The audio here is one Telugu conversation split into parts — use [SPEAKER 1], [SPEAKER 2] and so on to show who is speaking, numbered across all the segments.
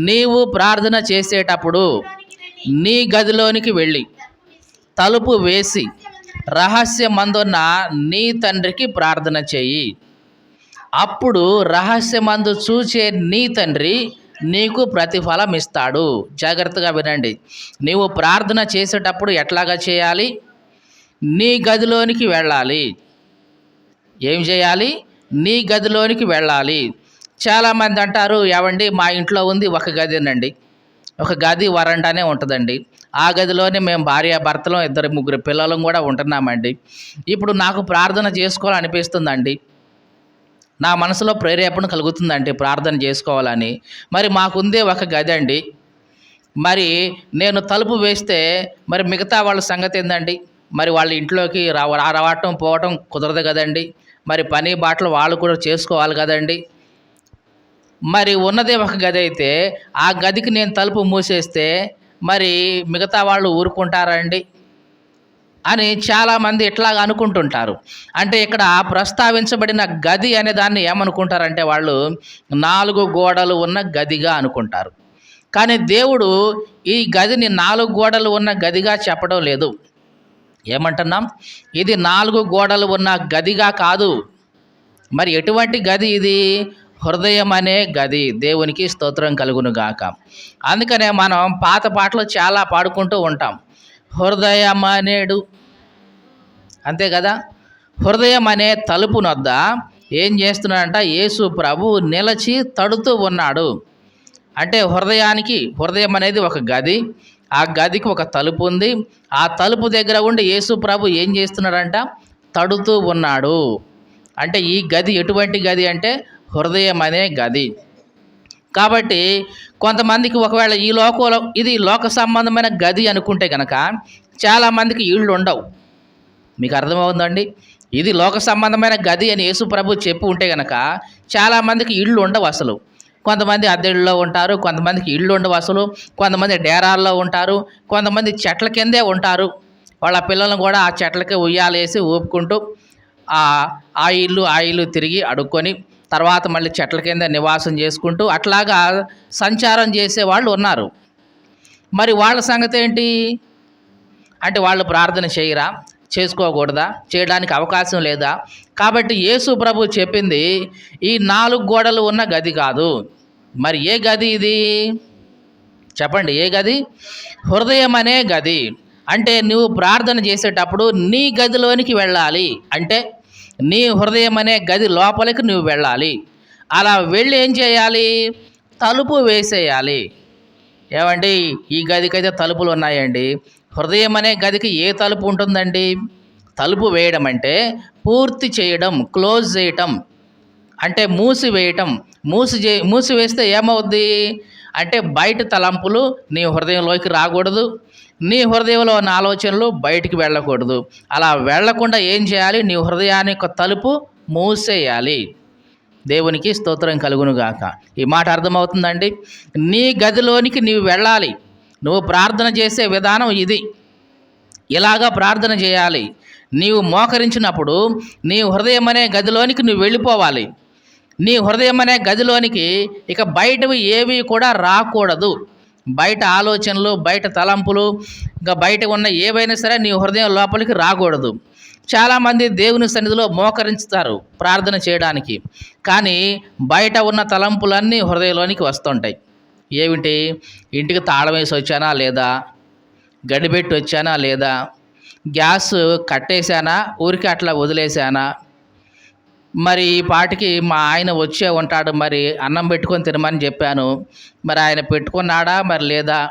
[SPEAKER 1] నీవు ప్రార్థన చేసేటప్పుడు నీ గదిలోనికి వెళ్ళి తలుపు వేసి రహస్యమందున్న నీ తండ్రికి ప్రార్థన చేయి. అప్పుడు రహస్యమందు చూచే నీ తండ్రి నీకు ప్రతిఫలం ఇస్తాడు. జాగ్రత్తగా వినండి. నీవు ప్రార్థన చేసేటప్పుడు ఎట్లాగా చేయాలి? నీ గదిలోనికి వెళ్ళాలి. ఏం చేయాలి? నీ గదిలోనికి వెళ్ళాలి. చాలామంది అంటారు ఏమండి మా ఇంట్లో ఉంది ఒక గదినండి. ఒక గది వరండానే ఉంటుందండి. ఆ గదిలోనే మేము భార్య భర్తలు ఇద్దరు ముగ్గురు పిల్లలం కూడా ఉంటున్నామండి. ఇప్పుడు నాకు ప్రార్థన చేసుకోవాలనిపిస్తుందండి. నా మనసులో ప్రేరేపణ కలుగుతుందండి ప్రార్థన చేసుకోవాలని. మరి మాకుందే ఒక గది అండి మరి నేను తలుపు వేస్తే మరి మిగతా వాళ్ళ సంగతి ఏందండి? మరి వాళ్ళ ఇంట్లోకి రావటం పోవటం కుదరదు కదండి మరి పని బాటలు వాళ్ళు కూడా చేసుకోవాలి కదండి మరి ఉన్నదే ఒక గది అయితే ఆ గదికి నేను తలుపు మూసేస్తే మరి మిగతా వాళ్ళు ఊరుకుంటారండి అని చాలామంది ఇట్లాగ అనుకుంటుంటారు. అంటే ఇక్కడ ప్రస్తావించబడిన గది అనే దాన్ని ఏమనుకుంటారంటే వాళ్ళు నాలుగు గోడలు ఉన్న గదిగా అనుకుంటారు. కానీ దేవుడు ఈ గదిని నాలుగు గోడలు ఉన్న గదిగా చెప్పడం లేదు. ఏమంటున్నాం? ఇది నాలుగు గోడలు ఉన్న గదిగా కాదు. మరి ఎటువంటి గది ఇది? హృదయం అనే గది దేవునికి స్తోత్రం కలుగును గాక. అందుకనే మనం పాత పాటలు చాలా పాడుకుంటూ ఉంటాం. హృదయం అనేడు అంతే కదా? హృదయం అనే తలుపు నొద్ద ఏం చేస్తున్నాడంట? యేసు ప్రభు నిలచి తడుతూ ఉన్నాడు. అంటే హృదయానికి హృదయం అనేది ఒక గది. ఆ గదికి ఒక తలుపు ఉంది. ఆ తలుపు దగ్గర ఉండి యేసు ప్రభు ఏం చేస్తున్నాడంట? తడుతూ ఉన్నాడు. అంటే ఈ గది ఎటువంటి గది అంటే హృదయం అనే గది. కాబట్టి కొంతమందికి ఒకవేళ ఈ లోకంలో ఇది లోక సంబంధమైన గది అనుకుంటే కనుక చాలామందికి ఇళ్ళు ఉండవు. మీకు అర్థమవుతుందండి? ఇది లోక సంబంధమైన గది అని యేసు ప్రభు చెప్పి ఉంటే కనుక చాలామందికి ఇళ్ళు ఉండవు అసలు. కొంతమంది అద్దెళ్ళలో ఉంటారు కొంతమందికి ఇళ్ళు ఉండవు అసలు. కొంతమంది డేరాల్లో ఉంటారు కొంతమంది చెట్ల కిందే ఉంటారు. వాళ్ళ పిల్లలను కూడా ఆ చెట్లకి ఉయ్యాలేసి ఊపుకుంటూ ఆ ఆ ఇల్లు ఆ ఇల్లు తిరిగి అడుక్కొని తర్వాత మళ్ళీ చెట్ల కింద నివాసం చేసుకుంటూ అట్లాగా సంచారం చేసే వాళ్ళు ఉన్నారు. మరి వాళ్ళ సంగతి ఏంటి? అంటే వాళ్ళు ప్రార్థన చేయరా? చేసుకోకూడదా? చేయడానికి అవకాశం లేదా? కాబట్టి యేసు ప్రభు చెప్పింది ఈ నాలుగు గోడలు ఉన్న గది కాదు. మరి ఏ గది ఇది? చెప్పండి ఏ గది? హృదయం అనే గది. అంటే నువ్వు ప్రార్థన చేసేటప్పుడు నీ గదిలోనికి వెళ్ళాలి. అంటే నీ హృదయం అనే గది లోపలికి నువ్వు వెళ్ళాలి. అలా వెళ్ళి ఏం చేయాలి? తలుపు వేసేయాలి. ఏమండి? ఈ గదికైతే తలుపులు ఉన్నాయండి. హృదయం అనే గదికి ఏ తలుపు ఉంటుందండి? తలుపు వేయడం అంటే పూర్తి చేయడం క్లోజ్ చేయటం. అంటే మూసివేయటం మూసి చే మూసివేస్తే ఏమవుద్ది? అంటే బయట తలంపులు నీ హృదయంలోకి రాకూడదు. నీ హృదయంలో ఉన్న ఆలోచనలు బయటికి వెళ్ళకూడదు. అలా వెళ్ళకుండా ఏం చేయాలి? నీ హృదయానికి తలుపు మూసేయాలి. దేవునికి స్తోత్రం కలుగునుగాక. ఈ మాట అర్థమవుతుందండి? నీ గదిలోనికి నీవు వెళ్ళాలి. నువ్వు ప్రార్థన చేసే విధానం ఇది. ఇలాగా ప్రార్థన చేయాలి. నీవు మోకరించినప్పుడు నీ హృదయం అనే గదిలోనికి నువ్వు వెళ్ళిపోవాలి. నీ హృదయం అనే గదిలోనికి ఇక బయటవి ఏవి కూడా రాకూడదు. బయట ఆలోచనలు బయట తలంపులు ఇంకా బయట ఉన్న ఏవైనా సరే నీ హృదయం లోపలికి రాకూడదు. చాలామంది దేవుని సన్నిధిలో మోకరించుతారు ప్రార్థన చేయడానికి. కానీ బయట ఉన్న తలంపులన్నీ హృదయంలోనికి వస్తుంటాయి. ఏమిటి? ఇంటికి తాళం వేసి వచ్చానా లేదా? గడిపెట్టి వచ్చానా లేదా? గ్యాస్ కట్టేశానా? ఊరికి అట్లా వదిలేశానా? మరి ఈ పాటికి మా ఆయన వచ్చే ఉంటాడు మరి అన్నం పెట్టుకొని తినమని చెప్పాను. మరి ఆయన పెట్టుకున్నాడా? మరి లేదా?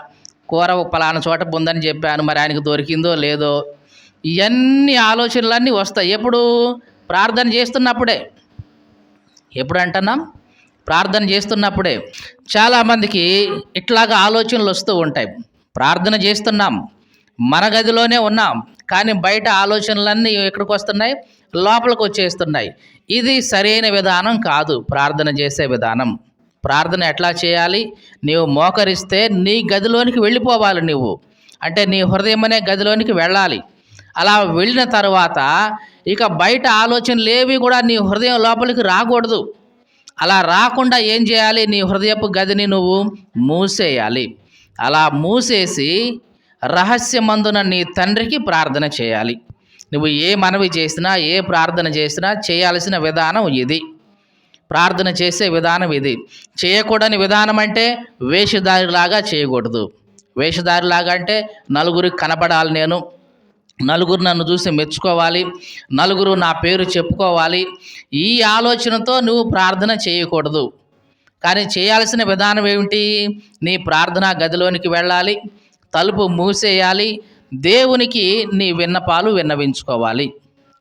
[SPEAKER 1] కూర పలానా చోట ఉందని చెప్పాను. మరి ఆయనకు దొరికిందో లేదో? ఇవన్నీ ఆలోచనలన్నీ వస్తాయి. ఎప్పుడు? ప్రార్థన చేస్తున్నప్పుడే. ఎప్పుడు అంటున్నాం? ప్రార్థన చేస్తున్నప్పుడే. చాలామందికి ఇట్లాగా ఆలోచనలు వస్తూ ఉంటాయి. ప్రార్థన చేస్తున్నాం. మన గదిలోనే ఉన్నాం. కానీ బయట ఆలోచనలన్నీ ఎక్కడికి వస్తున్నాయి లోపలికి వచ్చేస్తున్నాయి ఇది సరైన విధానం కాదు. ప్రార్థన చేసే విధానం. ప్రార్థన ఎట్లా చేయాలి? నీవు మోకరిస్తే నీ గదిలోనికి వెళ్ళిపోవాలి నువ్వు అంటే నీ హృదయం అనే గదిలోనికి వెళ్ళాలి. అలా వెళ్ళిన తర్వాత ఇక బయట ఆలోచనలు ఏవి కూడా నీ హృదయం లోపలికి రాకూడదు. అలా రాకుండా ఏం చేయాలి? నీ హృదయపు గదిని నువ్వు మూసేయాలి. అలా మూసేసి రహస్యమందున నీ తండ్రికి ప్రార్థన చేయాలి. నువ్వు ఏ మనవి చేసినా ఏ ప్రార్థన చేసినా చేయాల్సిన విధానం ఇది. ప్రార్థన చేసే విధానం ఇది. చేయకూడని విధానం అంటే వేషధారిలాగా చేయకూడదు. వేషధారిలాగా అంటే నలుగురికి కనపడాలి నేను. నలుగురు నన్ను చూసి మెచ్చుకోవాలి. నలుగురు నా పేరు చెప్పుకోవాలి. ఈ ఆలోచనతో నువ్వు ప్రార్థన చేయకూడదు. కానీ చేయాల్సిన విధానం ఏమిటి? నీ ప్రార్థనా గదిలోనికి వెళ్ళాలి. తలుపు మూసేయాలి. దేవునికి నీ విన్నపాలు విన్నవించుకోవాలి.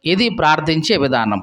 [SPEAKER 1] ఇది ప్రార్థించే విధానం.